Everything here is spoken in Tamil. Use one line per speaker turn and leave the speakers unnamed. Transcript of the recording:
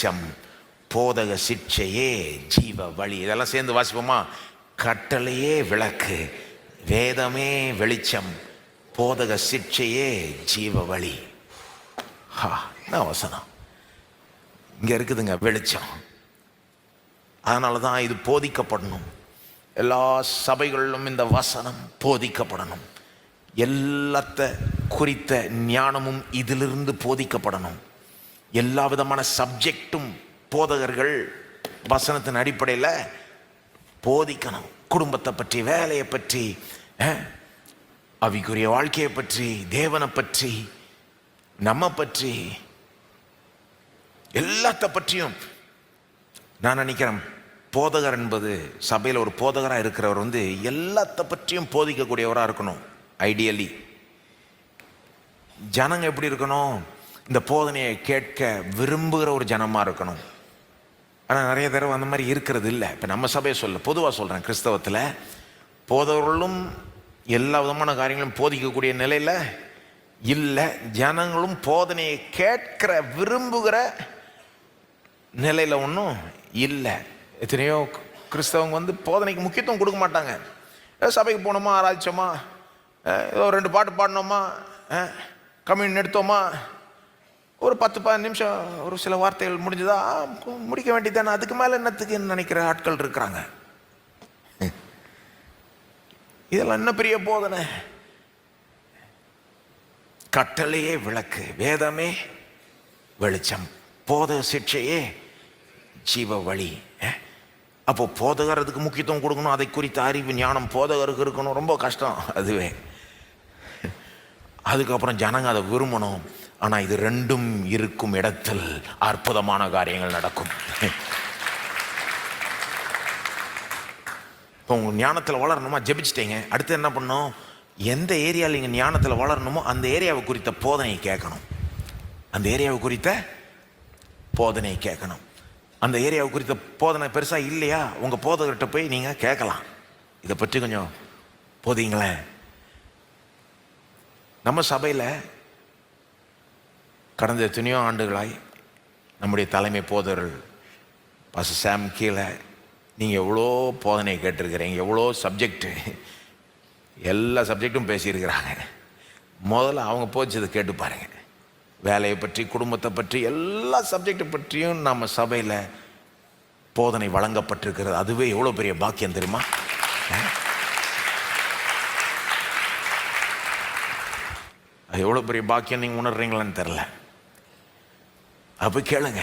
வெளிச்சம் போதக சிக்ஷையே ஜீவ வழி. இதெல்லாம் சேர்ந்து வாசிப்போமா? கட்டளையே விளக்கு வேதமே வெளிச்சம் போதக சிக்ஷையே ஜீவ வழி. ஹா என்ன வசனம். இங்கே இருக்குதுங்க வெளிச்சம். அதனால தான் இது போதிக்கப்படணும். எல்லா சபைகளிலும் இந்த வசனம் போதிக்கப்படணும். எல்லாத்த குறித்த ஞானமும் இதிலிருந்து போதிக்கப்படணும். எல்லா விதமான சப்ஜெக்டும் போதகர்கள் வசனத்தின் அடிப்படையில் போதிக்கணும். குடும்பத்தை பற்றி வேலையை பற்றி அவிக்குரிய வாழ்க்கையை பற்றி தேவனை பற்றி நம்ம பற்றி எல்லாத்த பற்றியும் நான் நினைக்கிறேன் போதகர் என்பது சபையில் ஒரு போதகராக இருக்கிறவர் வந்து எல்லாத்த பற்றியும் போதிக்கக்கூடியவராக இருக்கணும் ஐடியலி ஜனங்க எப்படி இருக்கணும்? இந்த போதனையை கேட்க விரும்புகிற ஒரு ஜனமாக இருக்கணும். ஆனால் நிறைய தடவை அந்த மாதிரி இருக்கிறது இல்லை. இப்போ நம்ம சபையை சொல்ல பொதுவாக சொல்கிறேன் கிறிஸ்தவத்தில் போதவர்களும் எல்லா விதமான காரியங்களும் போதிக்கக்கூடிய நிலையில் இல்லை. ஜனங்களும் போதனையை கேட்கிற விரும்புகிற நிலையில் ஒன்றும் இல்லை. எத்தனையோ கிறிஸ்தவங்க வந்து போதனைக்கு முக்கியத்துவம் கொடுக்க மாட்டாங்க. ஏதோ சபைக்கு போனோமா ஆராய்ச்சோமா ஏதோ ரெண்டு பாட்டு பாடினோமா கம்யூன் எடுத்தோமா ஒரு பத்து பதினஞ்சு நிமிஷம் ஒரு சில வார்த்தைகள் முடிஞ்சதா? முடிக்க வேண்டியதானே அதுக்கு மேலே என்னத்துக்குன்னு நினைக்கிற ஆட்கள் இருக்கிறாங்க? இதெல்லாம் என்ன பெரிய போதனை? கட்டளையே விளக்கு வேதமே வெளிச்சம் போதக சிக்ஷையே ஜீவ வழி. அப்போ போதகர் அதுக்கு முக்கியத்துவம் கொடுக்கணும் அதை குறித்த அறிவு ஞானம் போதகருக்கு இருக்கணும் ரொம்ப கஷ்டம் அதுவே. அதுக்கப்புறம் ஜனங்க அதை விரும்பணும். ஆனால் இது ரெண்டும் இருக்கும் இடத்தில் அற்புதமான காரியங்கள் நடக்கும். இப்போ உங்கள் ஞானத்தில் வளரணுமா? ஜெபிச்சிட்டீங்க. அடுத்து என்ன பண்ணோம் எந்த ஏரியாவில் நீங்கள் ஞானத்தில் வளரணுமோ அந்த ஏரியாவை குறித்த போதனையை கேட்கணும். அந்த ஏரியாவை குறித்த போதனையை கேட்கணும். அந்த ஏரியாவை குறித்த போதனை பெருசாக இல்லையா? உங்கள் போதகர்கிட்ட போய் நீங்கள் கேட்கலாம். இதை பற்றி கொஞ்சம் போதிங்களேன் நம்ம சபையில் கடந்த எத்தனையோ ஆண்டுகளாய் நம்முடைய தலைமை போதர்கள் பச சாம் கீழே நீங்கள் எவ்வளோ போதனை கேட்டிருக்கிறீங்க எவ்வளோ சப்ஜெக்டு எல்லா சப்ஜெக்டும் பேசியிருக்கிறாங்க. முதல்ல அவங்க போச்சதை கேட்டு பாருங்க. வேலையை பற்றி குடும்பத்தை பற்றி எல்லா சப்ஜெக்டை பற்றியும் நம்ம சபையில் போதனை வழங்கப்பட்டிருக்கிறது. அதுவே எவ்வளோ பெரிய பாக்கியம் தெரியுமா? அது எவ்வளோ பெரிய பாக்கியம் நீங்கள் உணர்றீங்களான்னு தெரில அப்போ கேளுங்க.